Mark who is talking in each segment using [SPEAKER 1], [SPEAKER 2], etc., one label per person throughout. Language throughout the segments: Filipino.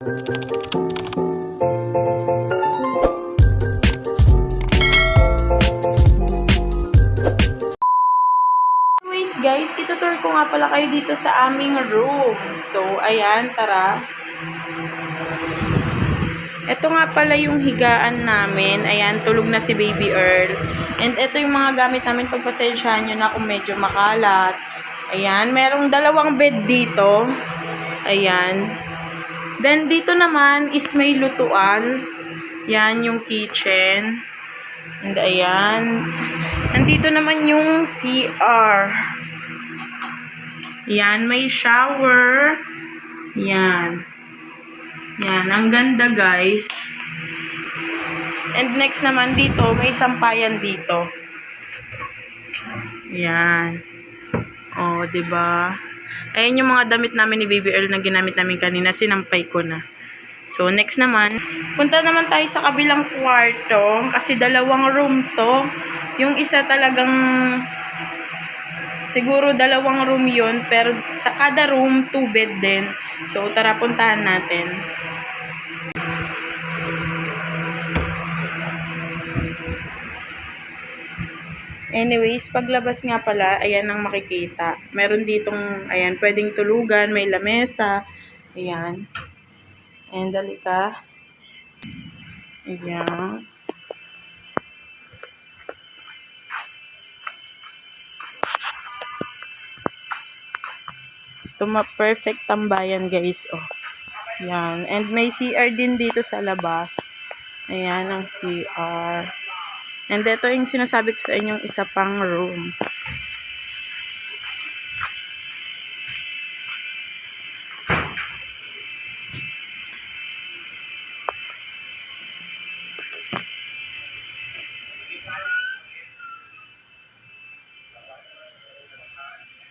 [SPEAKER 1] Anyways guys, itutur ko nga pala kayo dito sa aming room. So, ayan, tara. Ito nga pala yung higaan namin. Ayan, tulog na si Baby Earl. And ito yung mga gamit namin. Pagpasensyahan nyo na kung medyo makalat. Ayan, merong dalawang bed dito. Ayan. Then, dito naman is may lutuan. Yan yung kitchen. And ayan. Nandito naman yung CR. Yan, may shower. Yan. Yan, ang ganda guys. And next naman dito, may sampayan dito. Yan. Oh, 'di ba? Ayan yung mga damit namin ni Baby Earl na ginamit namin kanina, sinampay ko na. So, next naman, punta naman tayo sa kabilang kwarto kasi dalawang room to. Yung isa talagang siguro dalawang room yun, pero sa kada room, two bed din. So, tara puntahan natin. Anyways, paglabas nga pala, ayan ang makikita. Meron ditong, ayan, pwedeng tulugan, may lamesa. Ayan. Ayan, dali ka. Ayan. Ito ma-perfect tambayan guys, oh. Yan. And may CR din dito sa labas. Ayan ang CR. And ito yung sinasabi ko sa inyong isa pang room.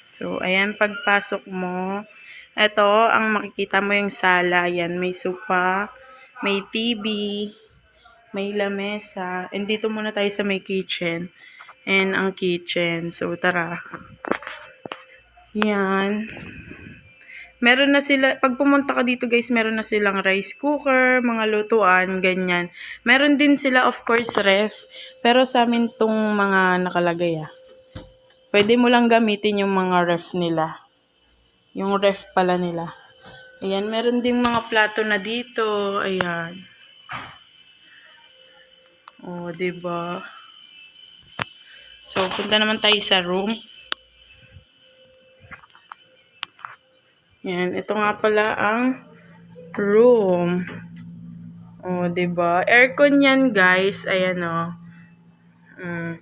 [SPEAKER 1] So, ayan, pagpasok mo, ito, ang makikita mo yung sala. Ayan, may sofa, may TV, may lamesa. And dito muna tayo sa may kitchen. And ang kitchen. So, tara. Yan. Meron na sila, pag pumunta ka dito guys, meron na silang rice cooker, mga lutuan, ganyan. Meron din sila of course ref, pero sa amin tong mga nakalagay ah. Pwede mo lang gamitin yung mga ref nila. Yung ref pala nila. Ayan, meron ding mga plato na dito. Ayan. Oh, 'di ba? So, punta naman tayo sa room. Yan, ito nga pala ang room. Oh, 'di ba? Aircon 'yan, guys. Ayan oh. Mm.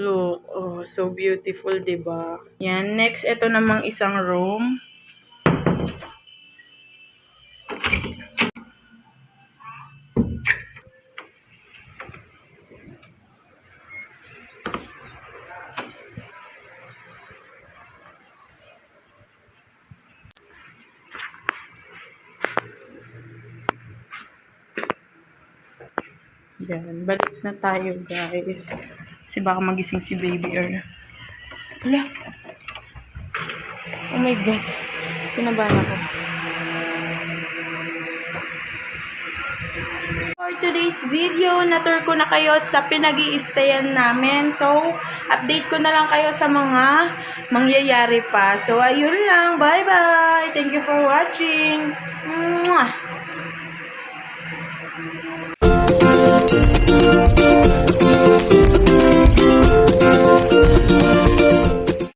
[SPEAKER 1] Look, oh, so beautiful, ba? Yan, next ito namang isang room. Yan, balik na tayo guys. Kasi baka magising si baby Earl. Wala. Oh my God. Kinabahan ako. For today's video, natur ko na kayo sa pinag stayan namin. So, update ko na lang kayo sa mga mangyayari pa. So, ayun lang. Bye-bye. Thank you for watching. Mwah!